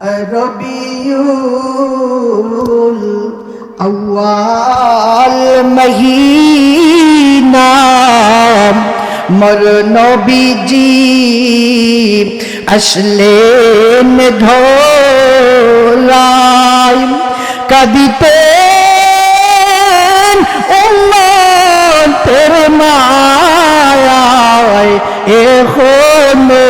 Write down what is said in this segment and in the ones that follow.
রবিউল আউয়াল মহিনা মর নবীজি আসলেন ধরাই কবিতেন উম্মতের মায়ায় এখনও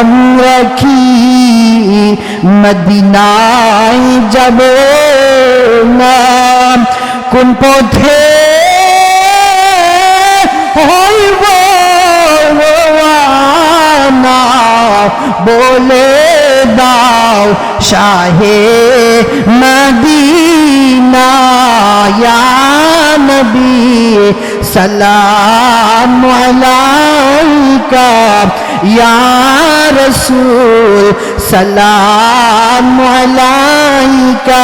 আমরা কি মদিনায় যাব না? কোন পথে হইব রওয়ানা বলে দাও শাহে মদিনা নবী, সালাম আলাইকা। یا رسول سلام علیکہ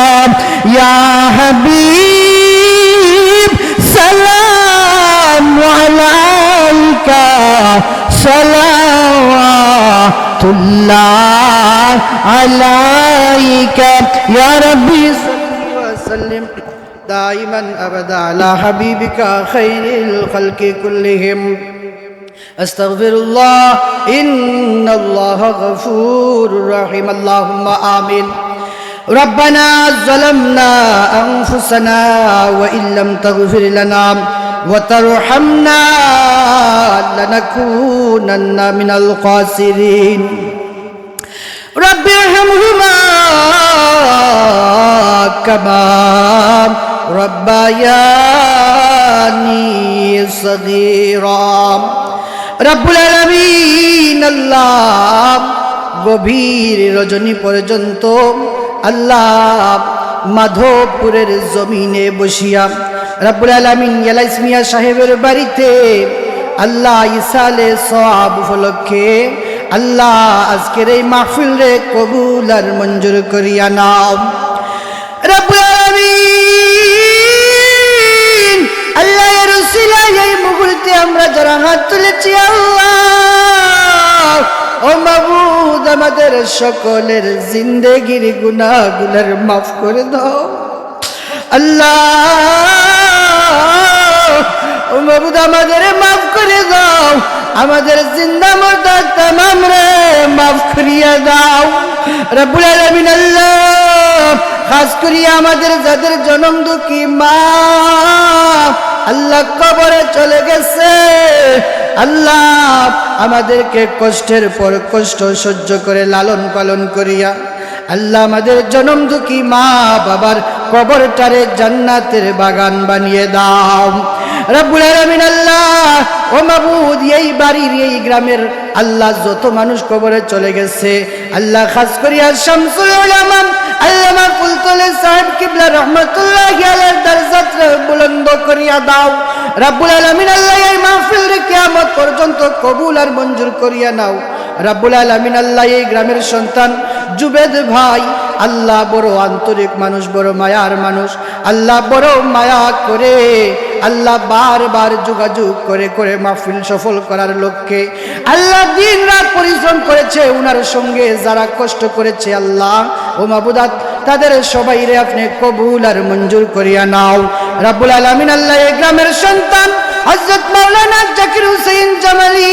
یا حبیب سلام علیکہ صلوات اللہ علیکہ یا ربی صلی وسلم دائما ابدا علی حبیبکا خیر الخلق کلہم أستغفر الله. إن الله غفور رحيم. اللهم آمين. ربنا ظلمنا أنفسنا وإن لم تغفر لنا وترحمنا لنكونن من الخاسرين. رب ارحمهما كما ربياني صغيرا. রব্বুল আল্লাহ গভীর রজনী পর্যন্ত আল্লাহ মাধবপুরের জমিনে বসিয়া রব্বুল আলামিন এলাইস মিয়া সাহেবের বাড়িতে আল্লাহ ইসালে সব উপলক্ষে আল্লাহ আজকের এই মাহফিল রে কবুল আর মঞ্জুর করিয়া নাও। রব্বুল আমরা যারা হাত তুলেছি ও মাবুদ, আমাদের সকলের জিন্দেগির গুনাহগুলোর মাফ করে দাও। আল্লাহ, ও মাবুদ, আমাদের মাফ করে দাও। আমাদের জিন্দা মরদা তামাম রে, মাফ করিয়া দাও। রব্বুল আলামিন আল্লাহ, খাস করিয়া আমাদের যাদের জনম দুঃখী মা আল্লাহ কবরে চলে গেছে। আল্লাহ আমাদেরকে কষ্টের পর কষ্ট সহ্য করে লালন পালন করিয়া আল্লাহ আমাদের জনম দুঃখী মা বাবার কবরটারে জান্নাতের বাগান বানিয়ে দাও। রব্বুল আলামিন আল্লাহ, ও মাবুদ, এই বাড়ির, এই গ্রামের আল্লাহ যত মানুষ কবরে চলে গেছে, আল্লাহ খাস করিয়া শামসুল উলামা, আল্লামা ফুলতলে সাহেব কিবলা রহমতুল্লাহ আলাইহির দরজাত বুলন্দ করিয়া দাও। রব্বুল আলামিন আল্লাহ, এই মাহফিল কিয়ামত পর্যন্ত কবুল আর মঞ্জুর করিয়া নাও। রব্বুল আলামিন আল্লাহ, এই গ্রামের সন্তান জুবেদ ভাই, আল্লাহ বড় আন্তরিক মানুষ, বড় মায়ার মানুষ, আল্লাহ বড় মায়া করে আল্লাহ বারবার যোগাযোগ করে করে মাহফিল সফল করার লক্ষ্যে আল্লাহ দিন রাত পরিশ্রম করেছে, উনার সঙ্গে যারা কষ্ট করেছে, আল্লাহ ও মাবুদাত তাদের সবাই রে আপনি কবুল আর মঞ্জুর করিয়া নাও। রাব্বুল আলামিন আল্লাহ গ্রামের সন্তান, হযরত মাওলানা জাকির হুসাইন জামালি,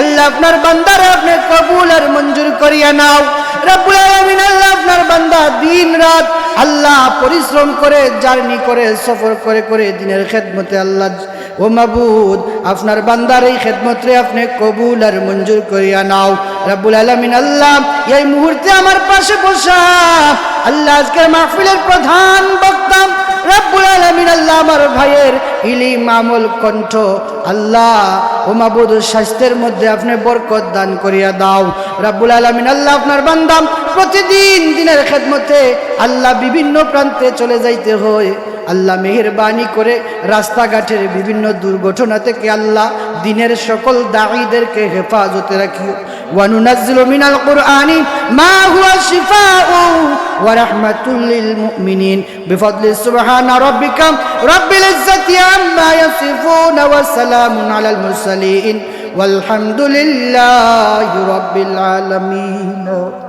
আল্লাহ আপনার বান্দার আপনি কবুল আর মঞ্জুর করিয়া নাও। আপনার বান্দা আল্লাহ পরিশ্রম করে, জার্নি করে, সফর করে করে দিনের আল্লাহ মাবুদ, আপনার বান্দার এই খেদমতরে আপনি কবুল আর মঞ্জুর করিয়া নাও। রাবুল আলামিন আল্লাহ, এই মুহূর্তে আমার পাশে বসা। আল্লাহ আজকের মাহফিলের প্রধান বক্তা রব্বুল আলামিন আল্লাহ আমার ভাইয়ের ইলিম আমল কণ্ঠ, আল্লাহ ও মাবুদ স্বাস্থ্যের মধ্যে আপনি বরকত দান করিয়া দাও। রব্বুল আলামিন আল্লাহ আপনার বান্দাম প্রতিদিন দিনের খেদমতে আল্লাহ বিভিন্ন প্রান্তে চলে যাইতে হয়। আল্লাহ মেহেরবানি করে রাস্তাঘাটের বিভিন্ন দুর্ঘটনা থেকে আল্লাহ দিনের সকল দায়ীদেরকে হেফাজতে রাখিও وننزل من القرآن ما هو شفاء ورحمة للمؤمنين. بفضل سبحان ربك رب العزة عما يصفون وسلام على المرسلين. والحمد لله رب العالمين.